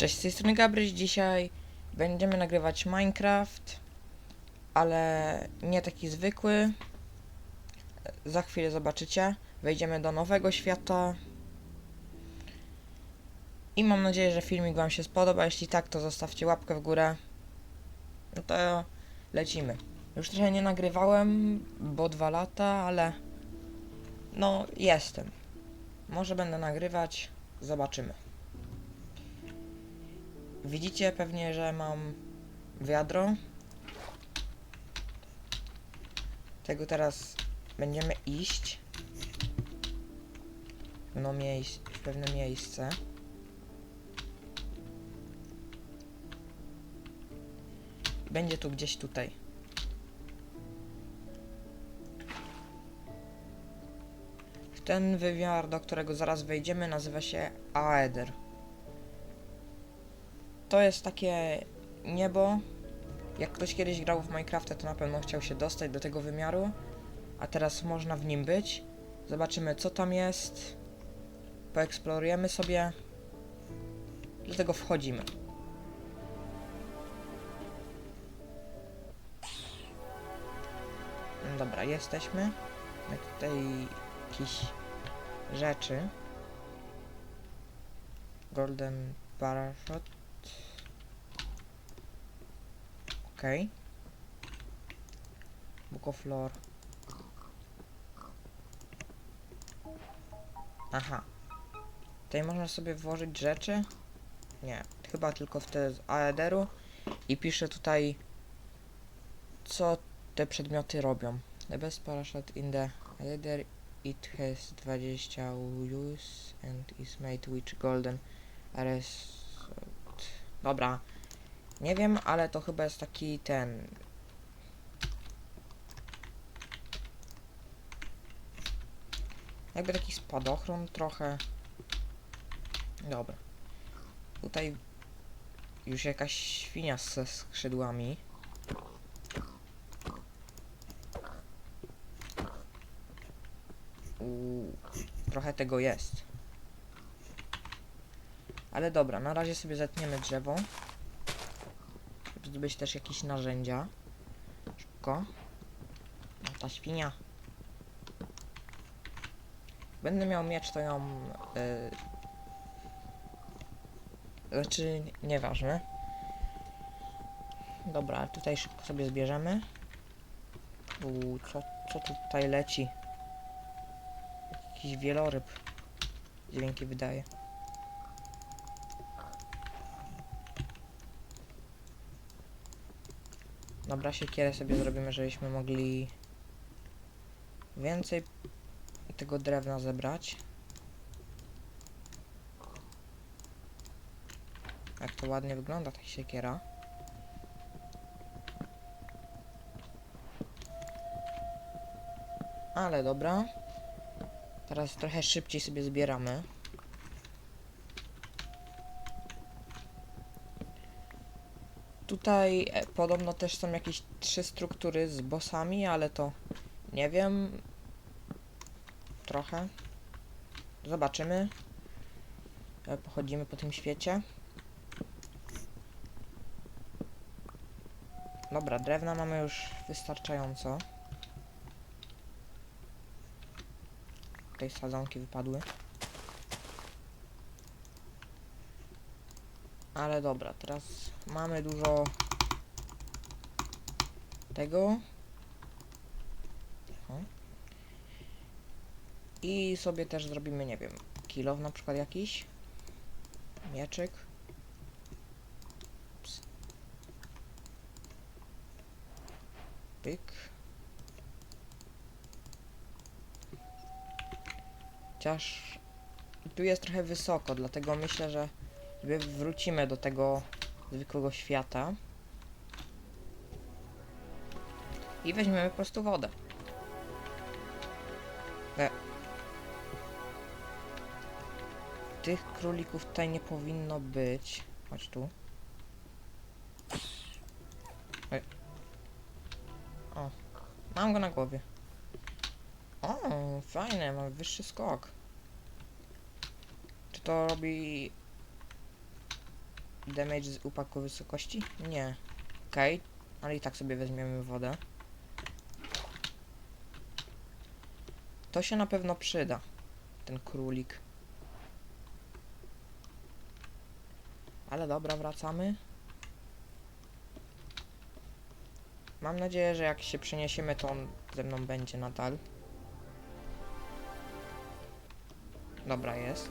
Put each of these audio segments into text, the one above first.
Cześć, z tej strony Gabryś. Dzisiaj będziemy nagrywać Minecraft, ale nie taki zwykły. Za chwilę zobaczycie. Wejdziemy do nowego świata. I mam nadzieję, że filmik Wam się spodoba. Jeśli tak, to zostawcie łapkę w górę. No to lecimy. Już trochę nie nagrywałem, bo dwa lata, ale no jestem. Może będę nagrywać, zobaczymy. Widzicie pewnie, że mam wiadro. Tego teraz będziemy iść pewne miejsc w pewne miejsce. Będzie tu gdzieś tutaj. Ten wymiar, do którego zaraz wejdziemy, nazywa się Aether. To jest takie niebo. Jak ktoś kiedyś grał w Minecrafta, to na pewno chciał się dostać do tego wymiaru. A teraz można w nim być. Zobaczymy, co tam jest. Poeksplorujemy sobie. Dlatego wchodzimy. No Dobra, jesteśmy. Mamy tutaj jakieś rzeczy. Golden Parachute. Okej. Book of Lore. Aha. Tutaj można sobie włożyć rzeczy? Nie, chyba tylko w te z Aederu. I pisze tutaj, co te przedmioty robią. The best parachute in the Aether It has 20 use and is made with golden RS. Dobra. Nie wiem, ale to chyba jest taki ten. Jakby taki spadochron trochę. Dobra. Tutaj już jakaś świnia ze skrzydłami. Uuu, trochę tego jest. Ale dobra, na razie sobie zetniemy drzewo. Zdobyć też jakieś narzędzia. Szybko. Ta świnia. Będę miał miecz, to ją... Yy, znaczy, nieważne. Dobra, tutaj szybko sobie zbierzemy. Uuu, co, co tu tutaj leci? Jakiś wieloryb dźwięki wydaje. Dobra, siekierę sobie zrobimy, żebyśmy mogli więcej tego drewna zebrać. Jak to ładnie wygląda ta siekiera. Ale dobra. Teraz trochę szybciej sobie zbieramy. Tutaj e, podobno też są jakieś trzy struktury z bossami, ale to nie wiem. Trochę. Zobaczymy. E, Pochodzimy po tym świecie. Dobra, drewna mamy już wystarczająco. Tutaj sadzonki wypadły. Ale dobra, teraz mamy dużo tego. I sobie też zrobimy, nie wiem, kilo na przykład jakiś. Mieczyk. Pyk. Chociaż tu jest trochę wysoko, dlatego myślę, że wrócimy do tego zwykłego świata. I weźmiemy po prostu wodę. E. Tych królików tutaj nie powinno być. Chodź tu. E. O, mam go na głowie. O, fajne, mam wyższy skok. Czy to robi damage z upadku wysokości? Nie. Okej, ale i tak sobie weźmiemy wodę. To się na pewno przyda. Ten królik. Ale dobra, wracamy. Mam nadzieję, że jak się przeniesiemy, to on ze mną będzie nadal. Dobra, jest.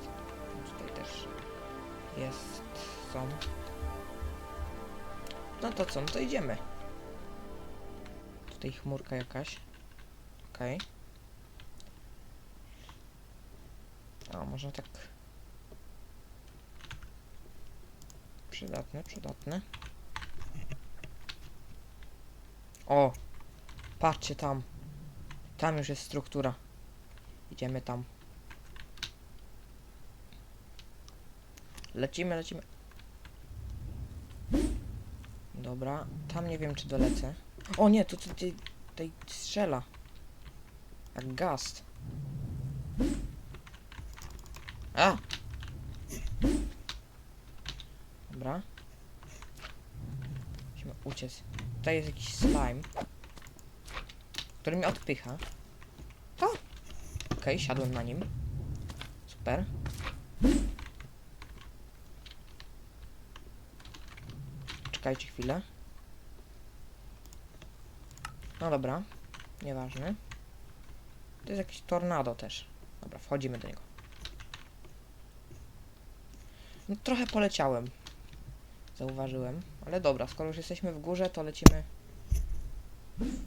Tutaj też jest, są. No to co, no to idziemy. Tutaj chmurka jakaś. Okej. O, można tak... Przydatne, przydatne. O! Patrzcie tam. Tam już jest struktura. Idziemy tam. Lecimy, lecimy. Dobra, tam nie wiem czy dolecę. O nie, to tutaj, tutaj strzela. Jak gast. A! Dobra. Musimy uciec. Tutaj jest jakiś slime. Który mnie odpycha. O! Okej, siadłem na nim. Super. Czekajcie chwilę. No dobra, nieważne. To jest jakiś tornado też. Dobra, wchodzimy do niego. No trochę poleciałem. Zauważyłem. Ale dobra, skoro już jesteśmy w górze, to lecimy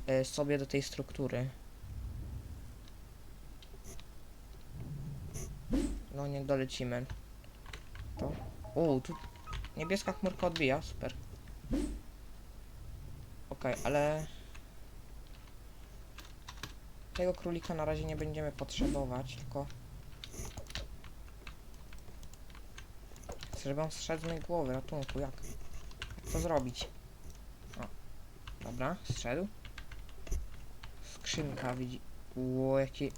e, sobie do tej struktury. No nie dolecimy. To. U, tu niebieska chmurka odbija, super. Okej, ale tego królika na razie nie będziemy potrzebować, tylko chcę, żeby on z mojej głowy, ratunku, jak? Jak to zrobić? O, dobra, zszedł. Skrzynka, widzi... Ło, jakie...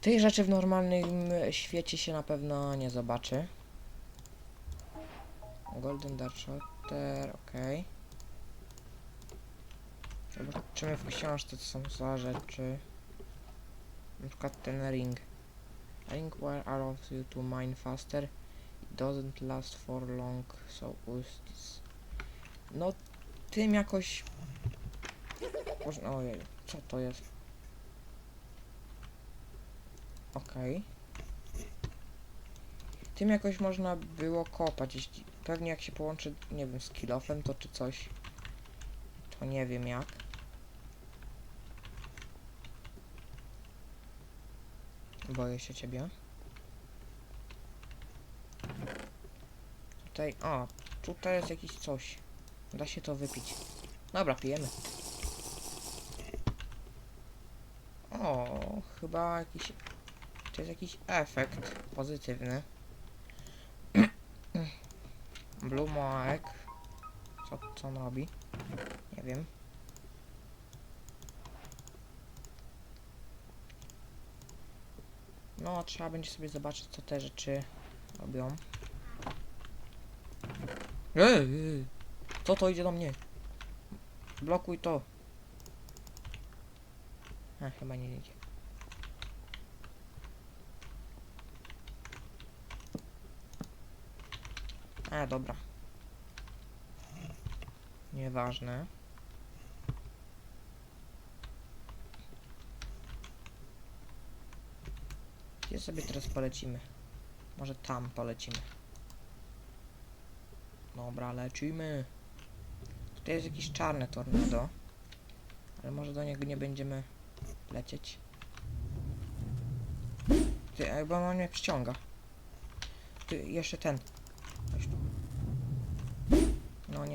Tej rzeczy w normalnym świecie się na pewno nie zobaczy. Golden Dark Shotter, okej. Zobaczymy w książce, co są za rzeczy. Na przykład ten ring. Ring where allows you to mine faster. It doesn't last for long, so use this. No, tym jakoś... Można... Ojej, co to jest? Okej. Tym jakoś można było kopać, jeśli... Pewnie jak się połączy, nie wiem, z kilofem to czy coś. To nie wiem jak. Boję się ciebie. Tutaj, o, tutaj jest jakiś coś. Da się to wypić. Dobra, pijemy. O, chyba jakiś... To jest jakiś efekt pozytywny. Blue Moek. Co, co on robi? Nie wiem. No, trzeba będzie sobie zobaczyć, co te rzeczy robią. Ej, co to idzie do mnie? Blokuj to. A, chyba nie idzie. A, dobra. Nieważne. Gdzie sobie teraz polecimy? Może tam polecimy. Dobra, lecimy. Tutaj jest jakiś czarny tornado. Ale może do niego nie będziemy lecieć. Ty, jakby on mnie przyciąga. Ty, jeszcze ten. Chodź tu. No,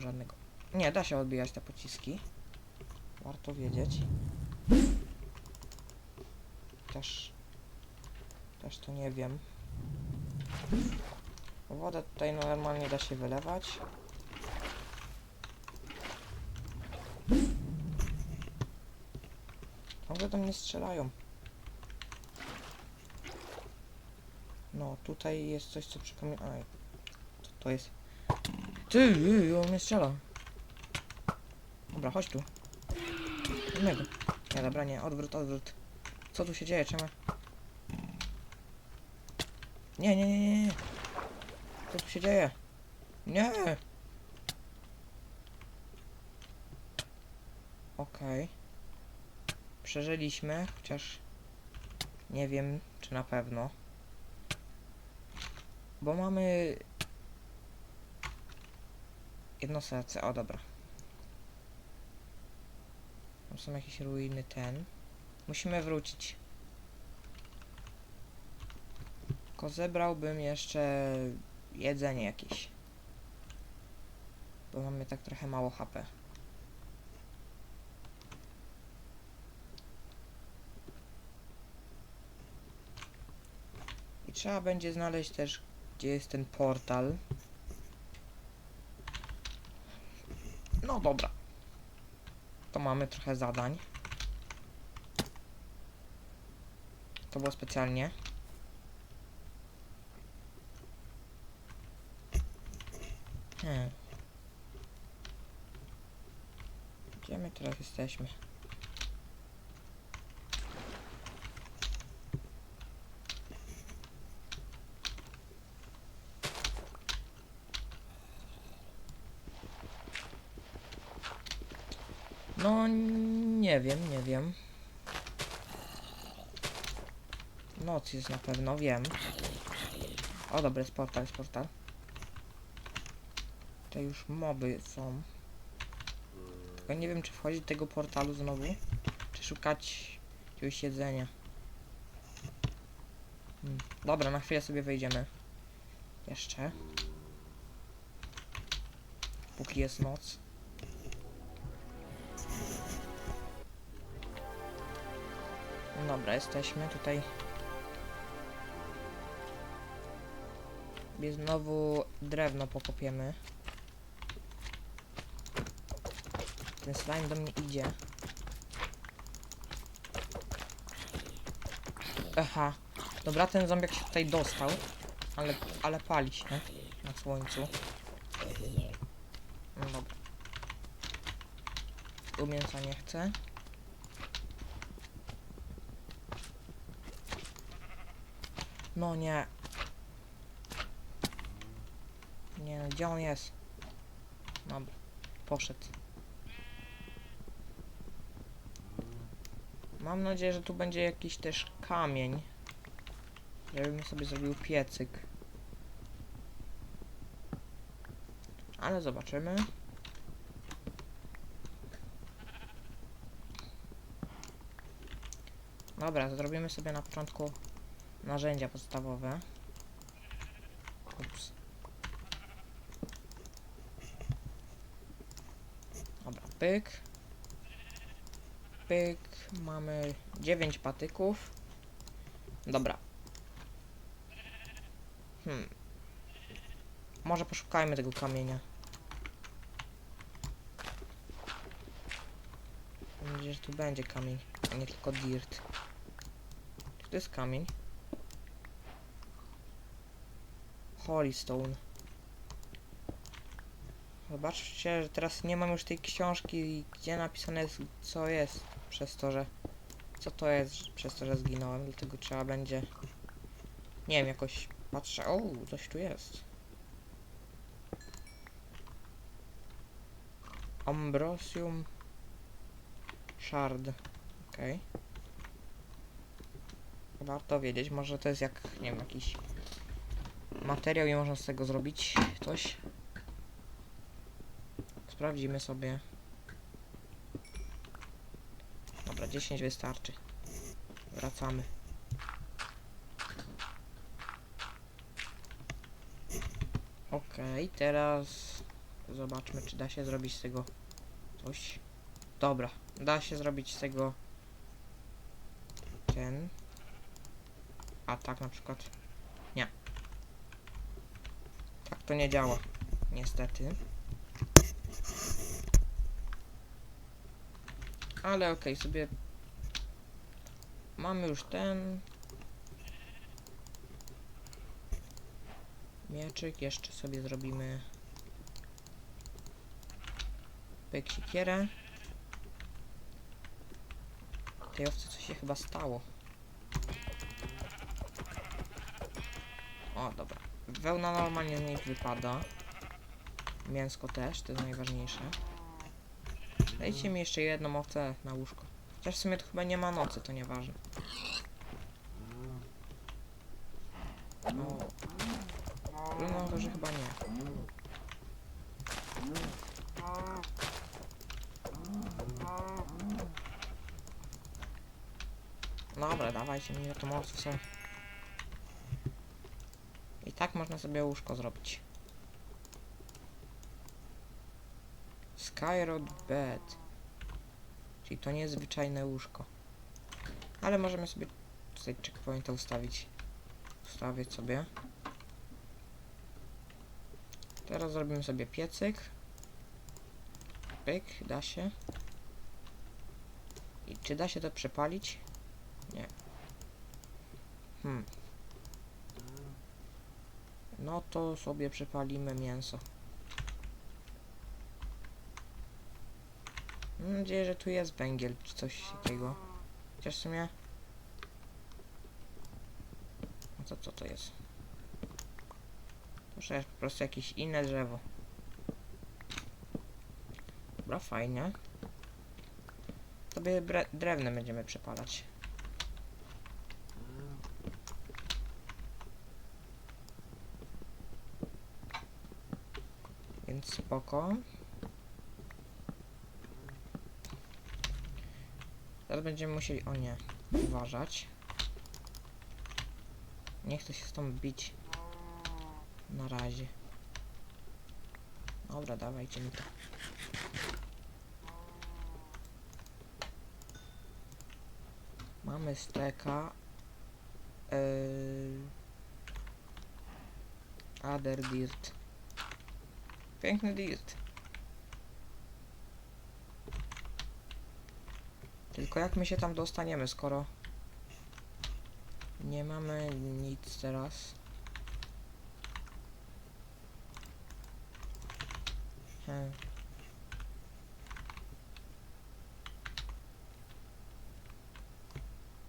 żadnego. Nie, da się odbijać te pociski. Warto wiedzieć. Też... Też to nie wiem. Wodę tutaj normalnie da się wylewać. Ciągle do mnie strzelają. No, tutaj jest coś, co przypomina... Aj, to to jest. Ty, on mnie strzela. Dobra, chodź tu. Innego. Nie, dobra, nie, odwrót, odwrót. Co tu się dzieje? Czemu? Nie, nie, nie, nie, nie. Co tu się dzieje? Nie! Okej. Przeżyliśmy, chociaż nie wiem, czy na pewno. Bo mamy jedno serce. O, dobra. Tam są jakieś ruiny ten. Musimy wrócić. Tylko zebrałbym jeszcze jedzenie jakieś. Bo mamy tak trochę mało HP. I trzeba będzie znaleźć też, gdzie jest ten portal. No dobra. To mamy trochę zadań. To było specjalnie. Hmm. Gdzie my teraz jesteśmy? No, nie wiem, nie wiem. Noc jest na pewno, wiem. O, dobry, jest portal, jest portal. Tutaj już moby są. Tylko nie wiem, czy wchodzić do tego portalu znowu, czy szukać jakiegoś jedzenia. Hmm. Dobra, na chwilę sobie wejdziemy. Jeszcze. Póki jest noc. Dobra, jesteśmy tutaj. I znowu drewno pokopiemy. Ten slime do mnie idzie. Aha. Dobra, ten zombiak się tutaj dostał. Ale, ale pali się na słońcu. No dobra. Tu mięsa nie chcę. No nie. Nie, no, gdzie on jest? Dobra, poszedł. Mam nadzieję, że tu będzie jakiś też kamień. Żebym sobie zrobił piecyk. Ale zobaczymy. Dobra, zrobimy sobie na początku narzędzia podstawowe. Ups. Dobra, pyk. Pyk. Mamy 9 patyków. Dobra. Hmm. Może poszukajmy tego kamienia. Mam nadzieję, że tu będzie kamień, a nie tylko dirt. Czy to jest kamień? Holystone. Zobaczcie, że teraz nie mam już tej książki, gdzie napisane jest co jest, przez to, że... Co to jest, przez to, że zginąłem, dlatego trzeba będzie... Nie wiem, jakoś patrzę... O, coś tu jest. Ambrosium Shard. Okej. Warto wiedzieć, może to jest jak, nie wiem, jakiś materiał i można z tego zrobić coś. Sprawdzimy sobie. Dobra, 10 wystarczy. Wracamy. Okej, teraz zobaczmy, czy da się zrobić z tego coś. Dobra, da się zrobić z tego ten. A tak na przykład. Nie. To nie działa. Niestety. Ale okej, sobie mamy już ten. Mieczyk, jeszcze sobie zrobimy pyk siekierę. Tej owce coś się chyba stało. O, dobra. Wełna normalnie z niej wypada. Mięsko też, to jest najważniejsze. Dajcie mi jeszcze jedną owcę na łóżko. Chociaż w sumie to chyba nie ma nocy, to nieważne. No. No, to że chyba nie. Dobra, dawajcie mi tą owcę. Tak można sobie łóżko zrobić. Skyroad bed. Czyli to nie jest zwyczajne łóżko. Ale możemy sobie tutaj checkpointa ustawić. Ustawić sobie. Teraz zrobimy sobie piecyk. Pyk, da się. I czy da się to przepalić? Nie. Hmm. No to sobie przepalimy mięso. Mam nadzieję, że tu jest węgiel czy coś takiego. Chociaż w sumie... No to co to jest? To jest po prostu jakieś inne drzewo. Dobra, fajnie. Sobie bre- drewnem będziemy przepalać. Więc spoko. Teraz będziemy musieli, o nie, uważać. Nie chcę się z tą bić. Na razie. Dobra, dawajcie mi to. Mamy steka. Yy... Other dirt. Piękny dirt. Tylko jak my się tam dostaniemy, skoro nie mamy nic teraz? Hmm.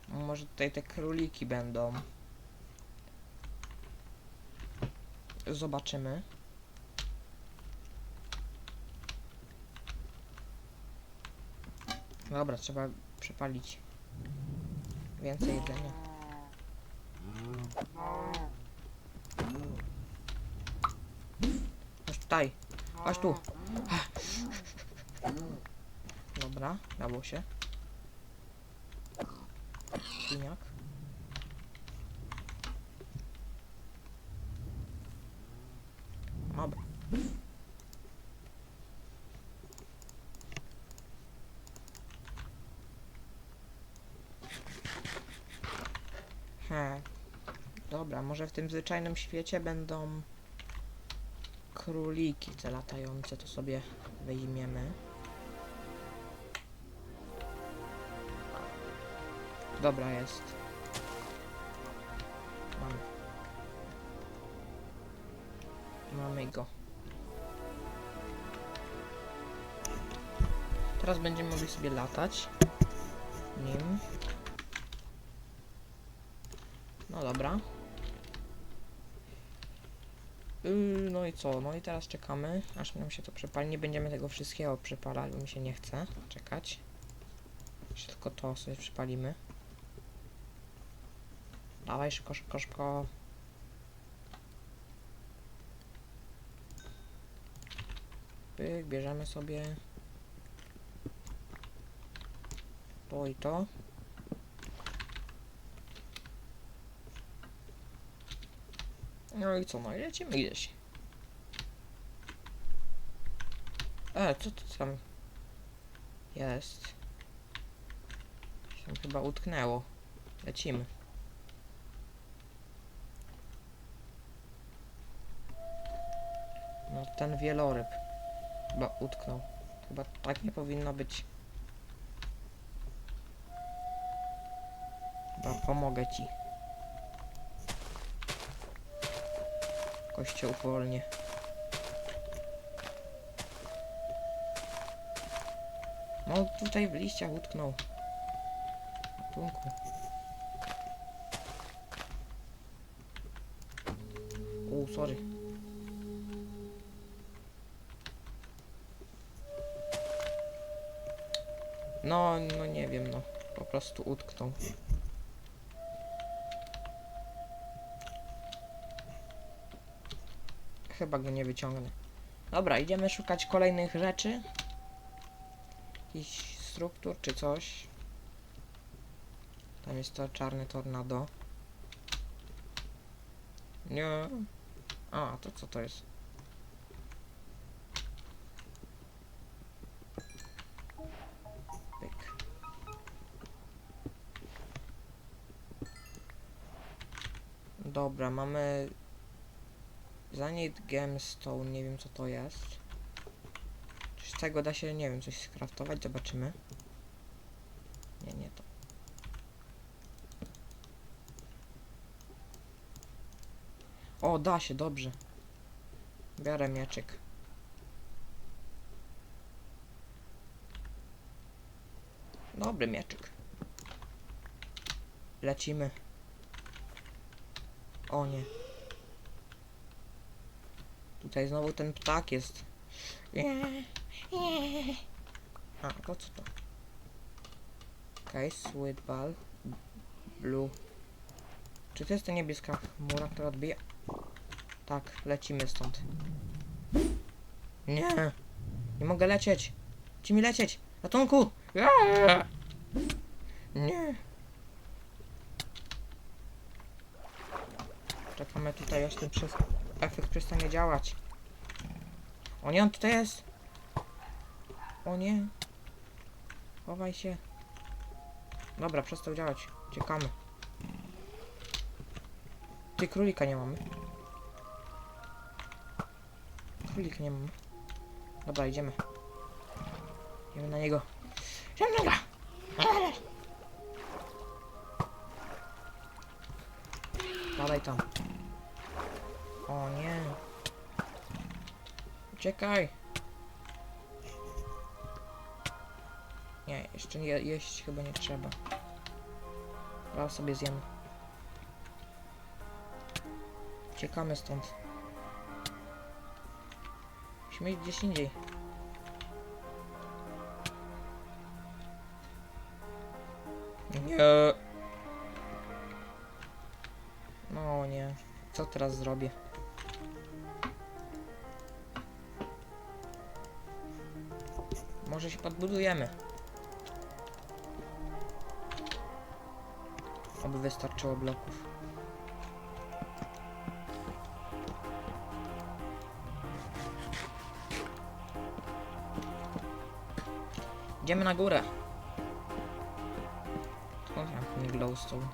Może tutaj te króliki będą. Zobaczymy. Dobra, trzeba przepalić więcej jedzenia. Chodź tutaj. Chodź tu. Dobra, dało się. Świniak. Dobra. He. Dobra, może w tym zwyczajnym świecie będą króliki te latające, to sobie weźmiemy. Dobra, jest. Mamy. Mamy go. Teraz będziemy mogli sobie latać nim. No dobra. No i co? No i teraz czekamy, aż nam się to przepali. Nie będziemy tego wszystkiego przepalać, bo mi się nie chce czekać. Jeszcze tylko to sobie przypalimy. Dawaj, szybko, szybko, szybko. Pyk, bierzemy sobie to i to. No i co, no i lecimy gdzieś. E, co to tam jest? Się chyba utknęło. Lecimy. No ten wieloryb chyba utknął. Chyba tak nie powinno być. Chyba pomogę ci. Cię uwolnię. No tutaj w liściach utknął. Ratunku. O, sorry. No, no nie wiem, no. Po prostu utknął. Chyba go nie wyciągnę. Dobra, idziemy szukać kolejnych rzeczy. Jakichś struktur czy coś. Tam jest to czarne tornado. Nie. A, to co to jest? Pyk. Dobra, mamy Zanit Gemstone, nie wiem co to jest. Czy z tego da się, nie wiem, coś skraftować? Zobaczymy. Nie, nie to. O, da się, dobrze. Biorę mieczyk. Dobry mieczyk. Lecimy. O nie. Tutaj znowu ten ptak jest. A, to co to? Okej, okay, sweet ball. Blue. Czy to jest ta niebieska chmura, która odbija? Tak, lecimy stąd. Nie! Nie mogę lecieć! Ci mi lecieć! Ratunku! Nie! Czekamy tutaj, aż ten przez... efekt przestanie działać. O nie, on tutaj jest! O nie! Chowaj się. Dobra, przestał działać. Ciekamy. Ty królika nie mamy. Królika nie mamy. Dobra, idziemy. Idziemy na niego. Niego! Padaj tam. O nie. Uciekaj. Nie, jeszcze nie, jeść chyba nie trzeba. Zaraz sobie zjemy. Uciekamy stąd. Musimy iść gdzieś indziej. Nie. No nie. Co teraz zrobię? Może się podbudujemy. Oby wystarczyło bloków. Idziemy na górę. Skąd ja mam ten glowstone?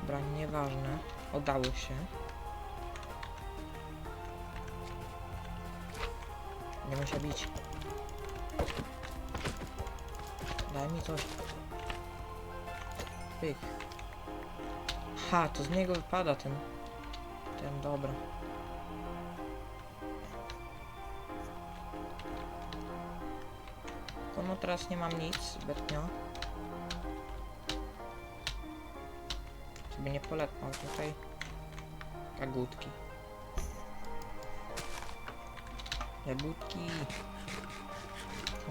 Dobra, nieważne. Udało się. Nie się bić. Daj mi coś. Pyk. Ha, to z niego wypada ten... Ten, dobra. No teraz nie mam nic zbytnio. Sobie nie polecam tutaj. Kagutki. Jabłki.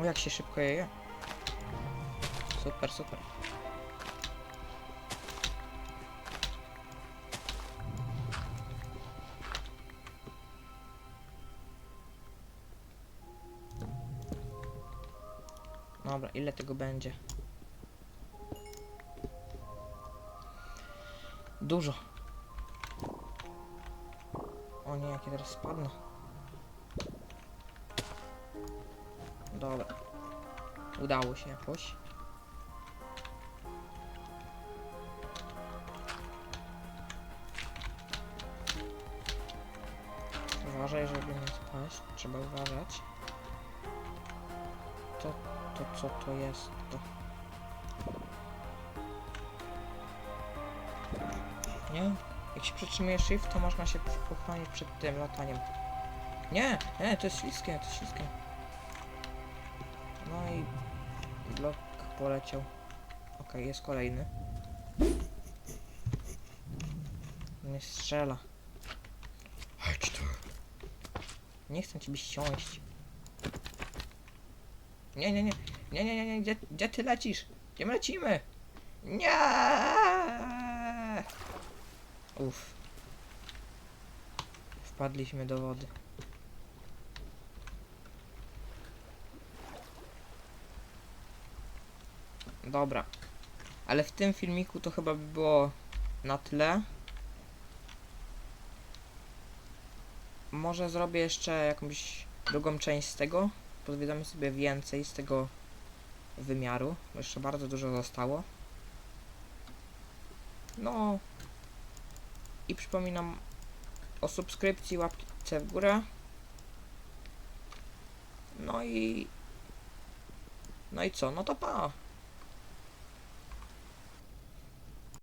O, jak się szybko je je. Super, super. Dobra, ile tego będzie? Dużo. O nie, jakie teraz spadną. Dobra. Udało się jakoś. Uważaj, żeby nie spaść. Trzeba uważać. To, to co to jest? To. Nie? Jak się przytrzymuje shift, to można się uchronić przed tym lataniem. Nie, nie, to jest śliskie, to jest śliskie. No i blok poleciał. Okej, jest kolejny. Nie strzela. Chodź tu. Nie chcę ciebie siąść. Nie, nie, nie. Nie, nie, nie, nie. Gdzie, gdzie ty lecisz? Gdzie my lecimy? Nie! Uff. Wpadliśmy do wody. Dobra. Ale w tym filmiku to chyba by było na tyle. Może zrobię jeszcze jakąś drugą część z tego. Pozwiedzamy sobie więcej z tego wymiaru, jeszcze bardzo dużo zostało. No. I przypominam o subskrypcji, łapce w górę. No i... No i co? No to pa!